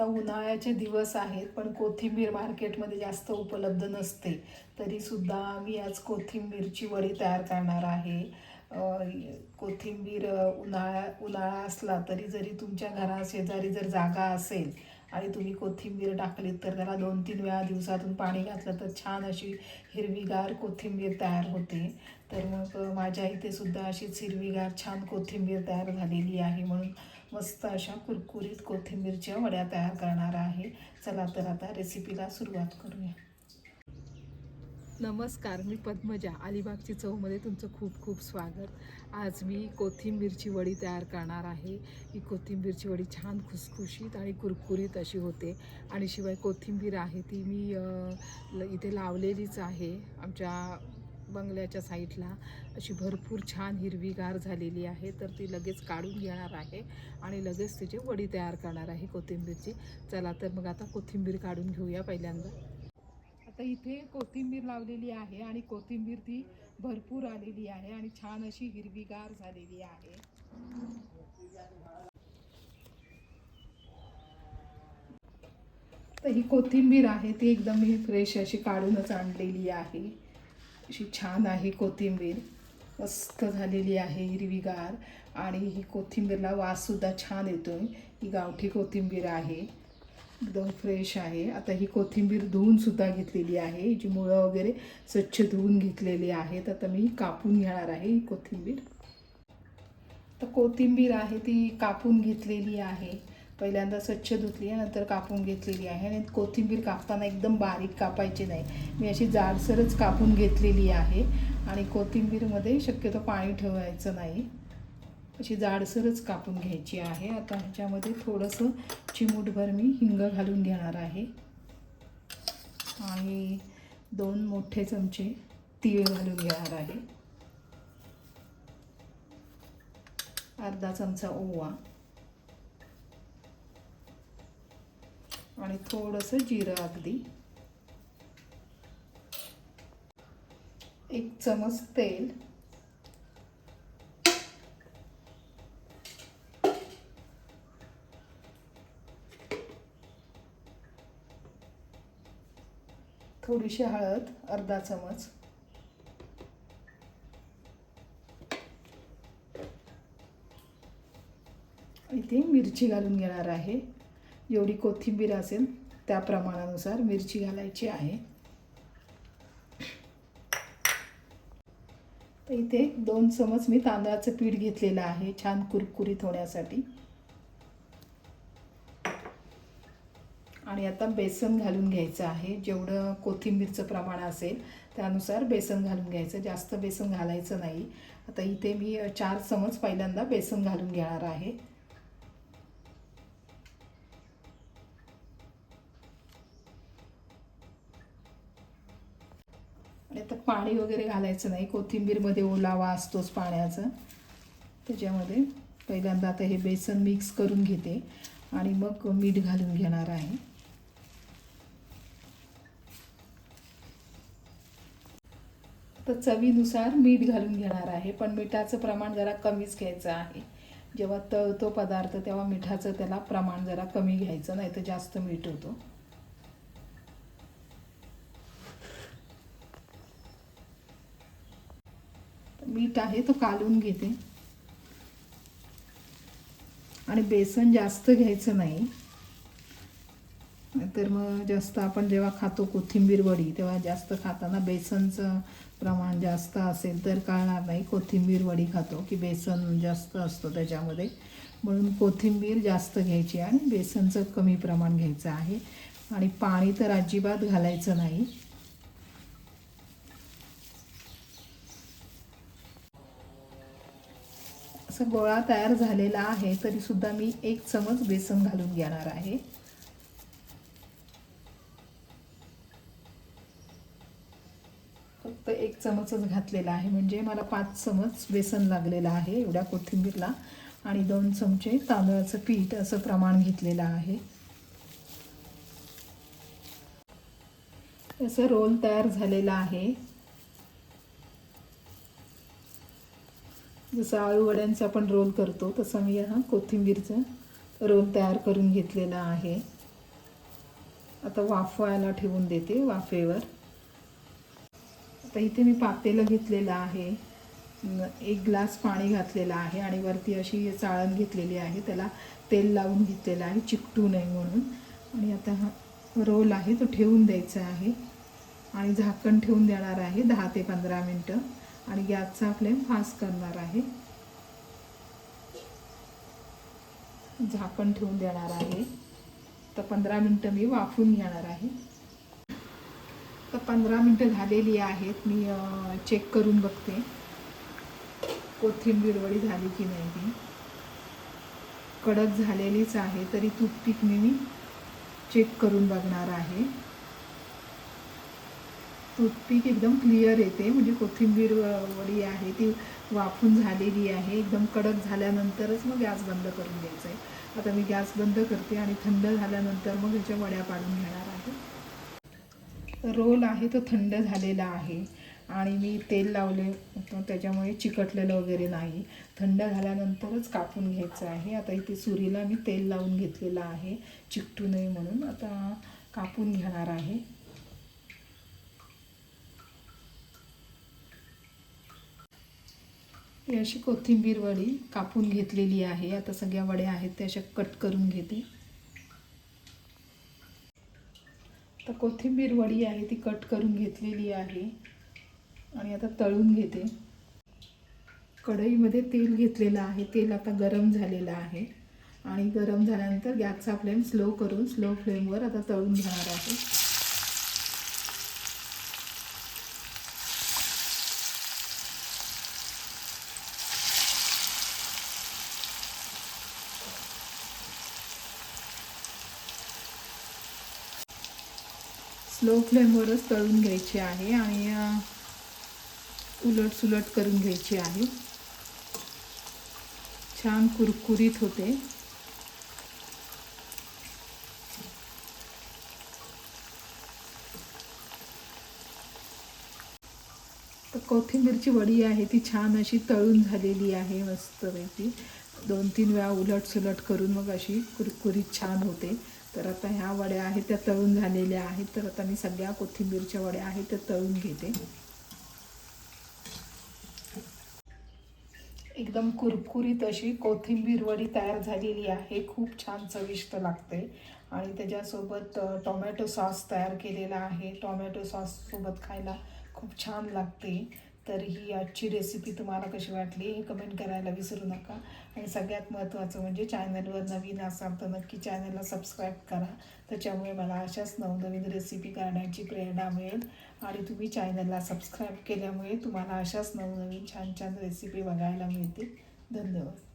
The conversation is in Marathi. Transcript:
आता उन्हाळ्याचे दिवस आहेत पण कोथिंबीर मार्केटमध्ये जास्त उपलब्ध नसते. तरीसुद्धा मी आज कोथिंबीरची वडी तयार करणार आहे. कोथिंबीर उन्हाळा उन्हाळा असला तरी जरी तुमच्या घराशेजारी जर जागा असेल आणि तुम्ही कोथिंबीर टाकलीत तर त्याला दोन तीन वेळा दिवसातून पाणी घातलं तर छान अशी हिरवीगार कोथिंबीर तयार होते. तर मग माझ्या इथे सुद्धा अशीच हिरवीगार छान कोथिंबीर तयार झालेली आहे म्हणून मस्त अशा कुरकुरीत कोथिंबीरच्या वड्या तयार करणार आहे. चला तर आता रेसिपीला सुरुवात करूया. नमस्कार मी पद्मजा. अलिबागची चवमध्ये तुमचं खूप खूप स्वागत. आज मी कोथिंबीरची वडी तयार करणार आहे. ही कोथिंबीरची वडी छान खुसखुशीत आणि कुरकुरीत अशी होते. आणि शिवाय कोथिंबीर आहे ती मी ल- इथे लावलेलीच आहे. आमच्या बंगल्याच्या साईडला अशी भरपूर छान हिरवीगार झालेली आहे. तर ती लगेच काढून घेणार आहे आणि लगेच तिची वडी तयार करणार आहे कोथिंबीरची. चला तर मग आता कोथिंबीर काढून घेऊया पहिल्यांदा. आता इथे कोथिंबीर लावलेली आहे आणि कोथिंबीर ती भरपूर आलेली आहे आणि छान अशी हिरवीगार झालेली आहे. तर ही कोथिंबीर आहे ती एकदम ही फ्रेश अशी काढूनच आणलेली आहे. अशी छान आहे कोथिंबीर. मस्त झालेली आहे हिरवीगार आणि ही कोथिंबीरला वाससुद्धा छान येतो आहे ही गावठी कोथिंबीर आहे. एकदम फ्रेश आहे. आता ही कोथिंबीर धुवूनसुद्धा घेतलेली आहे. हिची मुळं वगैरे स्वच्छ धुवून घेतलेली आहेत. आता मी कापून घेणार आहे ही कोथिंबीर. तर कोथिंबीर आहे ती कापून घेतलेली आहे. पहिल्यांदा स्वच्छ धुतली आहे नंतर कापून घेतलेली आहे आणि कोथिंबीर कापताना एकदम बारीक कापायची नाही. मी अशी जाडसरच कापून घेतलेली आहे आणि कोथिंबीरमध्ये शक्यतो पाणी ठेवायचं नाही. अशी जाडसरच कापून घ्यायची आहे. आता ह्याच्यामध्ये थोडंसं चिमूटभर मी हिंग घालून घेणार आहे. आणि दोन मोठे चमचे तीळ घालून घेणार आहे. अर्धा चमचा ओवा. आणि थोडंसं जिरं अगदी. एक चमच तेल. थोडीशी हळद अर्धा चमच. इथे मिरची घालून घेणार आहे. एवढी कोथिंबीर असेल त्या प्रमाणानुसार मिरची घालायची आहे. तर इथे दोन चमच मी तांदळाचं पीठ घेतलेलं आहे छान कुरकुरीत होण्यासाठी. आणि आता बेसन घालून घ्यायचं आहे जेवढं कोथिंबीरचं प्रमाण असेल त्यानुसार बेसन घालून घ्यायचं जास्त बेसन घालायचं नाही. आता इथे मी चार चमच पहिल्यांदा बेसन घालून घेणार आहे. आणि आता पाणी वगैरे घालायचं नाही. कोथिंबीरमध्ये ओलावा असतोच पाण्याचा. त्याच्यामध्ये पहिल्यांदा आता हे बेसन मिक्स करून घेते. आणि मग मीठ घालून घेणार आहे. तर चवीनुसार मीठ घालून घेणार आहे. पण मिठाचं प्रमाण जरा कमीच घ्यायचं आहे. जेव्हा तळतो पदार्थ तेव्हा मिठाचं त्याला प्रमाण जरा कमी घ्यायचं. नाही तर जास्त मीठ होतो. मीठ आहे तो कालून घेते. आणि बेसन जास्त घ्यायचं नाही. तर मग जास्त आपण जेव्हा खातो कोथिंबीर वडी तेव्हा जास्त खाताना बेसनचं प्रमाण जास्त असेल तर कळणार नाही कोथिंबीर वडी खातो की बेसन जास्त असतो त्याच्यामध्ये. म्हणून कोथिंबीर जास्त घ्यायची आणि बेसनचं कमी प्रमाण घ्यायचं आहे. आणि पाणी तर अजिबात घालायचं नाही. असं गोळा तयार झालेला आहे तरीसुद्धा मी एक चमच बेसन घालून घेणार आहे. फक्त एक चमचच घातलेला आहे म्हणजे मला पाच चमच बेसन लागलेलं आहे एवढ्या कोथिंबीरला. आणि दोन चमचे तांदळाचं पीठ असं प्रमाण घेतलेलं आहे. असं रोल तयार झालेला आहे. जसं आळू वड्यांचा आपण रोल करतो तसं मी हा कोथिंबीरचा रोल तयार करून घेतलेला आहे. आता वाफवायला ठेवून देते वाफेवर. आता इथे मी पातेलं घेतलेलं आहे. एक ग्लास पाणी घातलेलं आहे आणि वरती अशी चाळण घेतलेली आहे. त्याला तेल लावून घेतलेलं आहे चिकटू नये म्हणून. आणि आता हा रोल आहे तो ठेवून द्यायचा आहे. आणि झाकण ठेवून देणार आहे दहा ते पंधरा मिनटं. आणि गॅसचा फ्लेम फास्ट करणार आहे. झाकण ठेवून देणार आहे. तर पंधरा मिनटं मी वाफून घेणार आहे. तर पंधरा मिनटं झालेली आहेत. मी चेक करून बघते. कोथिंबीर वडी झाली की नाही ती. कडक झालेलीच आहे. तरी टूथपिकने मी चेक करून बघणार आहे. पीक एकदम क्लिअर येते. म्हणजे कोथिंबीर वडी आहे ती वाफून झालेली आहे. एकदम कडक झाल्यानंतरच मग गॅस बंद करून द्यायचा आहे आता मी गॅस बंद करते आणि थंड झाल्यानंतर मग ह्याच्या वड्या पाडून घेणार आहे. रोल आहे तो थंड झालेला आहे. आणि मी तेल लावले त्याच्यामुळे चिकटलेलं वगैरे नाही. थंड झाल्यानंतरच कापून घ्यायचं आहे. आता इथे सुरीला मी तेल लावून घेतलेलं आहे. चिकटू नये म्हणून आता कापून घेणार आहे. ही अशी कोथिंबीर वडी कापून घेतलेली आहे. आता सगळ्या वड्या आहेत त्या अशा कट करून घेते. तर कोथिंबीर वडी आहे ती कट करून घेतलेली आहे. आणि आता तळून घेते. कढईमध्ये तेल घेतलेलं आहे. तेल आता गरम झालेलं आहे. आणि गरम झाल्यानंतर गॅसचा फ्लेम स्लो करून स्लो फ्लेमवर आता तळून घेणार आहे. स्लो फ्लेमवरच तळून घ्यायची आहे आणि उलट सुलट करून घ्यायची आहे. छान कुरकुरीत होते. तर कोथिंबीरची वडी आहे ती छान अशी तळून झालेली आहे मस्तपैकी. दोन तीन वेळा उलट सुलट करून मग अशी कुरकुरीत छान होते. तर आता ह्या वड्या आहेत त्या तळून झालेल्या आहेत. तर आता मी सगळ्या कोथिंबीरच्या वड्या आहेत त्या तळून घेते. एकदम कुरकुरीत अशी कोथिंबीर वडी तयार झालेली आहे. खूप छान चविष्ट लागते. आणि त्याच्यासोबत टोमॅटो सॉस तयार केलेला आहे. टोमॅटो सॉससोबत खायला खूप छान लागते. तर ही आजची रेसिपी तुम्हाला कशी वाटली हे कमेंट करायला विसरू नका. आणि सगळ्यात महत्त्वाचं म्हणजे चॅनलवर नवीन असाल तर नक्की चॅनलला सबस्क्राईब करा. त्याच्यामुळे मला अशाच नवनवीन रेसिपी करण्याची प्रेरणा मिळेल. आणि तुम्ही चॅनलला सबस्क्राईब केल्यामुळे तुम्हाला अशाच नवनवीन छान छान रेसिपी बघायला मिळतील. धन्यवाद.